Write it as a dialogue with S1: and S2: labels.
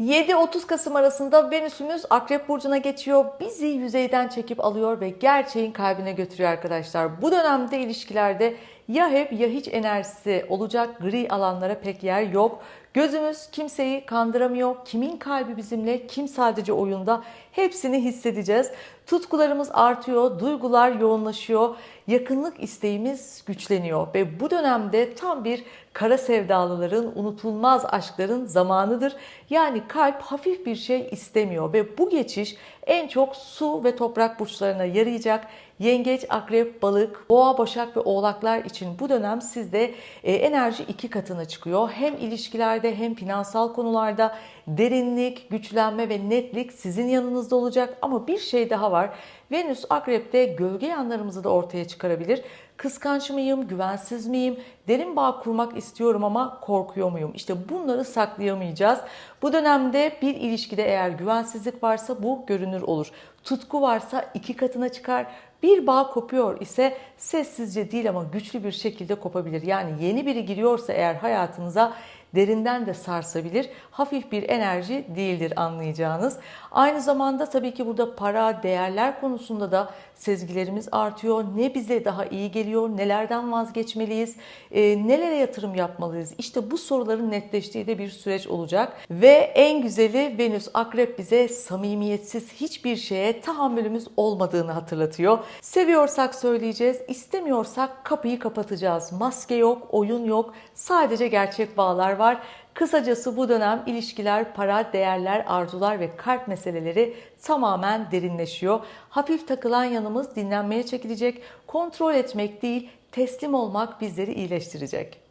S1: 7-30 Kasım arasında Venüs'ümüz Akrep Burcu'na geçiyor. Bizi yüzeyden çekip alıyor ve gerçeğin kalbine götürüyor arkadaşlar. Bu dönemde ilişkilerde ya hep ya hiç enerjisi olacak gri alanlara pek yer yok. Gözümüz kimseyi kandıramıyor. Kimin kalbi bizimle, kim sadece oyunda hepsini hissedeceğiz. Tutkularımız artıyor, duygular yoğunlaşıyor, yakınlık isteğimiz güçleniyor ve bu dönemde tam bir kara sevdalıların, unutulmaz aşkların zamanıdır. Yani kalp hafif bir şey istemiyor ve bu geçiş en çok su ve toprak burçlarına yarayacak. Yengeç, akrep, balık, boğa, başak ve oğlaklar için bu dönem sizde e, enerji iki katına çıkıyor. Hem ilişkilerde hem finansal konularda derinlik, güçlenme ve netlik sizin yanınızda olacak. Ama bir şey daha var. Venüs akrepte gölge yanlarımızı da ortaya çıkarabilir. Kıskanç mıyım, güvensiz miyim, derin bağ kurmak istiyorum ama korkuyor muyum? İşte bunları saklayamayacağız. Bu dönemde bir ilişkide eğer güvensizlik varsa bu görünür olur. Tutku varsa iki katına çıkar. Bir bağ kopuyor ise sessizce değil ama güçlü bir şekilde kopabilir. Yani yeni biri giriyorsa eğer hayatınıza derinden de sarsabilir. Hafif bir enerji değildir anlayacağınız. Aynı zamanda tabii ki burada para, değerler konusunda da sezgilerimiz artıyor. Ne bize daha iyi geliyor, nelerden vazgeçmeliyiz, e, nelere yatırım yapmalıyız? İşte bu soruların netleştiği de bir süreç olacak. Ve en güzeli Venüs Akrep bize samimiyetsiz hiçbir şeye tahammülümüz olmadığını hatırlatıyor. Seviyorsak söyleyeceğiz, istemiyorsak kapıyı kapatacağız. Maske yok, oyun yok, sadece gerçek bağlar var. Kısacası bu dönem ilişkiler, para, değerler, arzular ve kalp meseleleri tamamen derinleşiyor. Hafif takılan yanımız dinlenmeye çekilecek. Kontrol etmek değil, teslim olmak bizleri iyileştirecek.